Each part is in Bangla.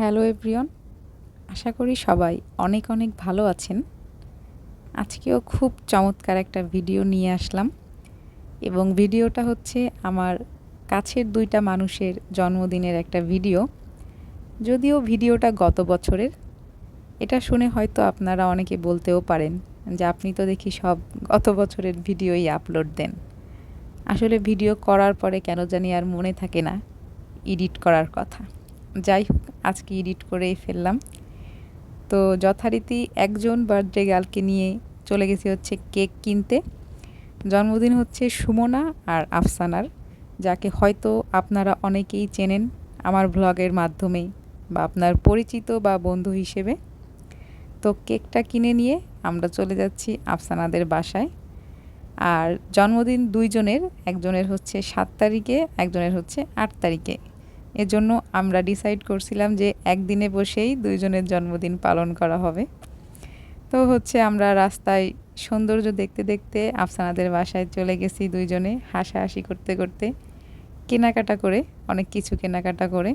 হ্যালো এভরিওন আশা করি সবাই অনেক অনেক ভালো আছেন। আজকেও খুব চমৎকার একটা ভিডিও নিয়ে আসলাম এবং ভিডিওটা হচ্ছে আমার কাছের দুইটা মানুষের জন্মদিনের একটা ভিডিও। যদিও ভিডিওটা গত বছরের, এটা শুনে হয়তো আপনারা অনেকে বলতেও পারেন যে আপনি তো দেখি সব গত বছরের ভিডিওই আপলোড দেন। আসলে ভিডিও করার পরে কেন জানি আর মনে থাকে না, এডিট করার কথা। যাই হোক, আজকে এডিট করেই ফেললাম। তো যথারীতি একজন বার্থডে গার্লকে নিয়ে চলে গেছি হচ্ছে কেক কিনতে। জন্মদিন হচ্ছে সুমনা আর আফসানার, যাকে হয়তো আপনারা অনেকেই চেনেন আমার ব্লগের মাধ্যমে বা আপনার পরিচিত বা বন্ধু হিসেবে। তো কেকটা কিনে নিয়ে আমরা চলে যাচ্ছি আফসানাদের বাসায়। আর জন্মদিন দুইজনের, একজনের হচ্ছে সাত তারিখে, একজনের হচ্ছে আট তারিখে। এজন্য আমরা ডিসাইড করছিলাম যে একদিনে বসেই দুইজনের জন্মদিন পালন করা হবে। তো হচ্ছে আমরা রাস্তায় সৌন্দর্য দেখতে দেখতে আফসানাদের বাসায় চলে গেছি দুইজনে হাসাহাসি করতে করতে। কেনাকাটা করে, অনেক কিছু কেনাকাটা করে।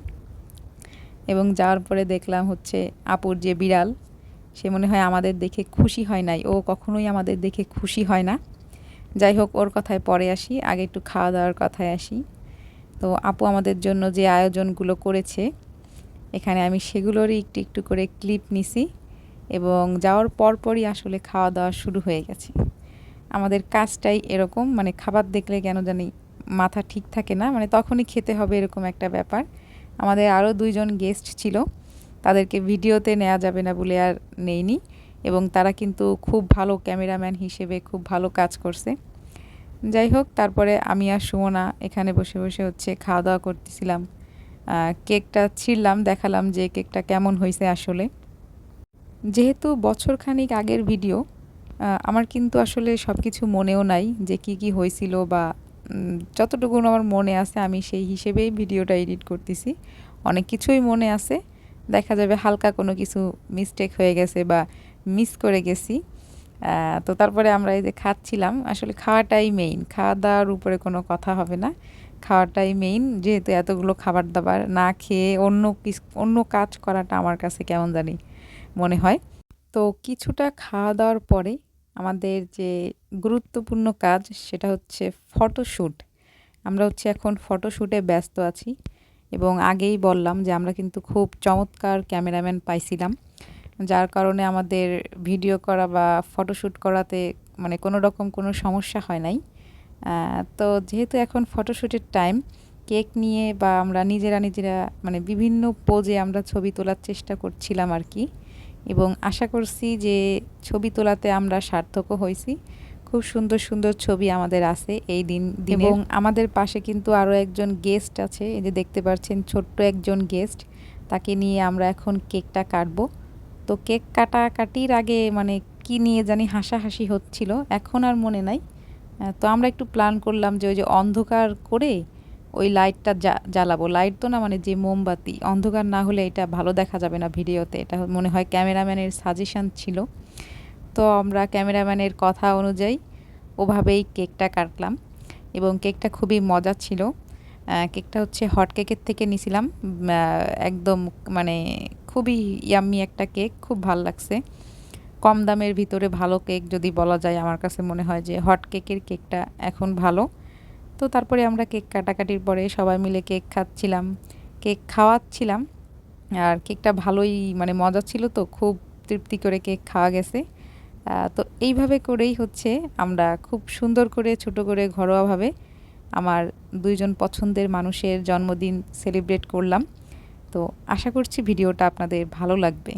এবং যাওয়ার পরে দেখলাম হচ্ছে আপুর যে বিড়াল, সে মনে হয় আমাদের দেখে খুশি হয় নাই। ও কখনোই আমাদের দেখে খুশি হয় না। যাই হোক, ওর কথায় পরে আসি, আগে একটু খাওয়া দাওয়ার কথায় আসি। তো আপু আমাদের জন্য যে আয়োজনগুলো করেছে, এখানে আমি সেগুলোরই একটু একটু করে ক্লিপ নিছি এবং যাওয়ার পরপরই আসলে খাওয়া দাওয়া শুরু হয়ে গেছে। আমাদের কাজটাই এরকম মানে খাবার দেখলে কেন জানি মাথা ঠিক থাকে না মানে তখনই খেতে হবে এরকম একটা ব্যাপার। আমাদের আরও দুইজন গেস্ট ছিল, তাদেরকে ভিডিওতে নেওয়া যাবে না বলে আর নেইনি এবং তারা কিন্তু খুব ভালো ক্যামেরাম্যান হিসেবে খুব ভালো কাজ করছে। যাই হোক তারপরে আমি আর সুমনা এখানে বসে বসে হচ্ছে খাওয়া দাওয়া করতেছিলাম কেকটা ছিঁড়লাম, দেখালাম যে কেকটা কেমন হয়েছে আসলে। যেহেতু বছরখানিক আগের ভিডিও আমার কিন্তু আসলে সব কিছু মনেও নাই যে কি কি হয়েছিল বা যতটুকু আমার মনে আছে আমি সেই হিসেবেই ভিডিওটা এডিট করতেছি। অনেক কিছুই মনে আছে। দেখা যাবে হালকা কোনো কিছু মিস্টেক হয়ে গেছে বা মিস করে গেছি। তো তারপরে আমরা এই যে খাচ্ছিলাম, আসলে খাওয়াটাই মেইন খাওয়া দাওয়ার উপরে কোনো কথা হবে না। খাওয়াটাই মেইন যেহেতু এতগুলো খাবার দাবার না খেয়ে অন্য অন্য কাজ করাটা আমার কাছে কেমন জানি মনে হয়। তো কিছুটা খাওয়া দাওয়ার পরে আমাদের যে গুরুত্বপূর্ণ কাজ, সেটা হচ্ছে ফটোশ্যুট আমরা হচ্ছে এখন ফটোশ্যুটে ব্যস্ত আছি এবং আগেই বললাম যে আমরা কিন্তু খুব চমৎকার ক্যামেরাম্যান পাইছিলাম। যার কারণে আমাদের ভিডিও করা বা ফটোশ্যুট করাতে মানে কোনো রকম কোনো সমস্যা হয় নাই। তো যেহেতু এখন ফটোশ্যুটের টাইম কেক নিয়ে বা আমরা নিজেরা নিজেরা মানে বিভিন্ন পোজে আমরা ছবি তোলার চেষ্টা করছিলাম আর কি। এবং আশা করছি যে ছবি তোলাতে আমরা সার্থকও হয়েছি। খুব সুন্দর সুন্দর ছবি আমাদের আছে এই দিন এবং আমাদের পাশে কিন্তু আরও একজন গেস্ট আছে এই যে দেখতে পাচ্ছেন ছোট্ট একজন গেস্ট তাকে নিয়ে আমরা এখন কেকটা কাটবো। তো কেক কাটাকাটির আগে মানে কি নিয়ে জানি হাসাহাসি হচ্ছিল, এখন আর মনে নাই। তো আমরা একটু প্ল্যান করলাম যে ওই যে অন্ধকার করে ওই লাইটটা জ্বালাবো। লাইট তো না মানে যে মোমবাতি, অন্ধকার না হলে এটা ভালো দেখা যাবে না ভিডিওতে। এটা মনে হয় ক্যামেরাম্যানের সাজেশান ছিল। তো আমরা ক্যামেরাম্যানের কথা অনুযায়ী ওভাবেই কেকটা কাটলাম এবং কেকটা খুবই মজা ছিল। কেকটা হচ্ছে হট কেকের থেকে নিছিলাম। একদম মানে খুবই ইয়াম্মি একটা কেক, খুব ভালো লাগছে। কম দামের ভিতরে ভালো কেক যদি বলা যায়, আমার কাছে মনে হয় যে হট কেকের কেকটা এখন ভালো। তো তারপরে আমরা কেক কাটাকাটির পরে সবাই মিলে কেক খাচ্ছিলাম, কেক খাওয়াচ্ছিলাম। আর কেকটা ভালোই মানে মজা ছিল তো, খুব তৃপ্তি করে কেক খাওয়া গেছে। তো এইভাবে করেই হচ্ছে আমরা খুব সুন্দর করে, ছোট করে, ঘরোয়াভাবে আমার দুইজন পছন্দের মানুষের জন্মদিন সেলিব্রেট করলাম। তো আশা করছি ভিডিওটা আপনাদের ভালো লাগবে।